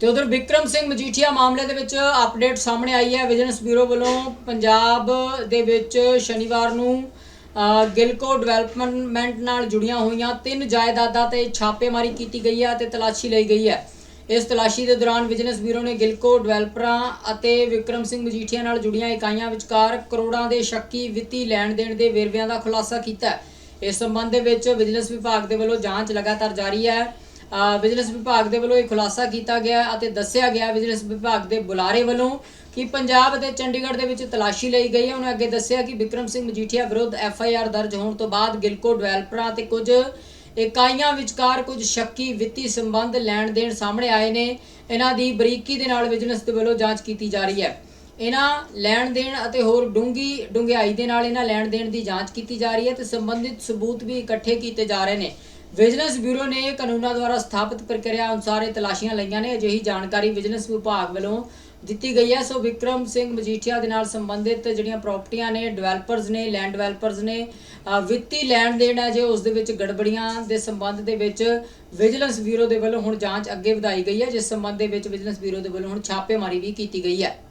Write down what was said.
ਤੇ ਉਧਰ ਵਿਕਰਮ ਸਿੰਘ ਮਜੀਠੀਆ ਮਾਮਲੇ ਦੇ ਵਿੱਚ ਅਪਡੇਟ ਸਾਹਮਣੇ ਆਈ ਹੈ। ਵਿਜੀਲੈਂਸ ਬਿਊਰੋ ਵੱਲੋਂ ਪੰਜਾਬ ਦੇ ਵਿੱਚ ਸ਼ਨੀਵਾਰ ਨੂੰ ਅ, ਗਿਲਕੋ ਡਿਵੈਲਪਮੈਂਟ ਨਾਲ ਜੁੜੀਆਂ ਹੋਈਆਂ ਤਿੰਨ ਜਾਇਦਾਦਾਂ ਤੇ ਛਾਪੇਮਾਰੀ ਕੀਤੀ ਗਈ ਹੈ ਅਤੇ ਤਲਾਸ਼ੀ ਲਈ ਗਈ ਹੈ। ਇਸ ਤਲਾਸ਼ੀ ਦੇ ਦੌਰਾਨ ਵਿਜੀਲੈਂਸ ਬਿਊਰੋ ਨੇ ਗਿਲਕੋ ਡਿਵੈਲਪਰਾਂ ਅਤੇ ਵਿਕਰਮ ਸਿੰਘ ਮਜੀਠੀਆ ਨਾਲ ਜੁੜੀਆਂ ਇਕਾਈਆਂ ਵਿਚਕਾਰ ਕਰੋੜਾਂ ਦੇ ਸ਼ੱਕੀ ਵਿੱਤੀ ਲੈਣ ਦੇਣ ਦੇ ਵੇਰਵਿਆਂ ਦਾ ਖੁਲਾਸਾ ਕੀਤਾ ਇਸ ਸੰਬੰਧ ਦੇ ਵਿੱਚ ਵਿਜੀਲੈਂਸ ਵਿਭਾਗ ਦੇ ਵੱਲੋਂ ਜਾਂਚ ਲਗਾਤਾਰ ਜਾਰੀ ਹੈ। ਅ, ਵਿਭਾਗ ਦੇ ਵੱਲੋਂ ਇਹ ਖੁਲਾਸਾ ਕੀਤਾ ਗਿਆ ਅਤੇ ਦੱਸਿਆ ਗਿਆ ਵਿਜੀਲੈਂਸ ਵਿਭਾਗ ਦੇ ਬੁਲਾਰੇ ਵੱਲੋਂ ਕਿ ਪੰਜਾਬ ਅਤੇ ਚੰਡੀਗੜ੍ਹ ਦੇ ਵਿੱਚ ਤਲਾਸ਼ੀ ਲਈ ਗਈ ਹੈ। ਉਹਨਾਂ ਅੱਗੇ ਦੱਸਿਆ ਕਿ ਵਿਕਰਮ ਸਿੰਘ ਮਜੀਠੀਆ ਵਿਰੁੱਧ ਐਫ ਆਈ ਆਰ ਦਰਜ ਹੋਣ ਤੋਂ ਬਾਅਦ ਗਿਲਕੋ ਡਿਵੈਲਪਰਾਂ ਤੇ ਕੁਝ ਇਕਾਈਆਂ ਵਿਚਕਾਰ ਕੁਝ ਸ਼ੱਕੀ ਵਿੱਤੀ ਸੰਬੰਧ ਲੈਣ ਦੇਣ ਸਾਹਮਣੇ ਆਏ ਨੇ। ਇਹਨਾਂ ਦੀ ਬਰੀਕੀ ਦੇ ਨਾਲ ਵਿਜੀਲੈਂਸ ਦੇ ਵੱਲੋਂ ਜਾਂਚ ਕੀਤੀ ਜਾ ਰਹੀ ਹੈ। ਇਹਨਾਂ ਲੈਣ ਦੇਣ ਅਤੇ ਹੋਰ ਡੂੰਗੀ ਡੂੰਘਾਈ ਦੇ ਨਾਲ ਇਹਨਾਂ ਲੈਣ ਦੇਣ ਦੀ ਜਾਂਚ ਕੀਤੀ ਜਾ ਰਹੀ ਹੈ ਤੇ ਸੰਬੰਧਿਤ ਸਬੂਤ ਵੀ ਇਕੱਠੇ ਕੀਤੇ ਜਾ ਰਹੇ ਨੇ। ਵਿਜੀਲੈਂਸ ਬਿਊਰੋ ਨੇ ਕਾਨੂੰਨਾਂ ਦੁਆਰਾ ਸਥਾਪਿਤ ਪ੍ਰਕਿਰਿਆ ਅਨੁਸਾਰ ਇਹ ਤਲਾਸ਼ੀਆਂ ਲਈਆਂ ਨੇ। ਅਜਿਹੀ ਜਾਣਕਾਰੀ ਵਿਜੀਲੈਂਸ ਵਿਭਾਗ ਵੱਲੋਂ ਦਿੱਤੀ ਗਈ ਹੈ। ਸੋ ਵਿਕਰਮ ਸਿੰਘ ਮਜੀਠੀਆ ਦੇ ਨਾਲ ਸੰਬੰਧਿਤ ਜਿਹੜੀਆਂ ਪ੍ਰਾਪਰਟੀਆਂ ਨੇ, ਡਿਵੈਲਪਰਸ ਨੇ, ਲੈਂਡ ਡਿਵੈਲਪਰਸ ਨੇ ਵਿੱਤੀ ਲੈਣ ਦੇਣ ਹੈ ਜੇ ਉਸ ਦੇ ਵਿੱਚ ਗੜਬੜੀਆਂ ਦੇ ਸੰਬੰਧ ਦੇ ਵਿੱਚ ਵਿਜੀਲੈਂਸ ਬਿਊਰੋ ਦੇ ਵੱਲੋਂ ਹੁਣ ਜਾਂਚ ਅੱਗੇ ਵਧਾਈ ਗਈ ਹੈ। ਜਿਸ ਸੰਬੰਧ ਦੇ ਵਿੱਚ ਵਿਜੀਲੈਂਸ ਬਿਊਰੋ ਦੇ ਵੱਲੋਂ ਹੁਣ ਛਾਪੇਮਾਰੀ ਵੀ ਕੀਤੀ ਗਈ ਹੈ।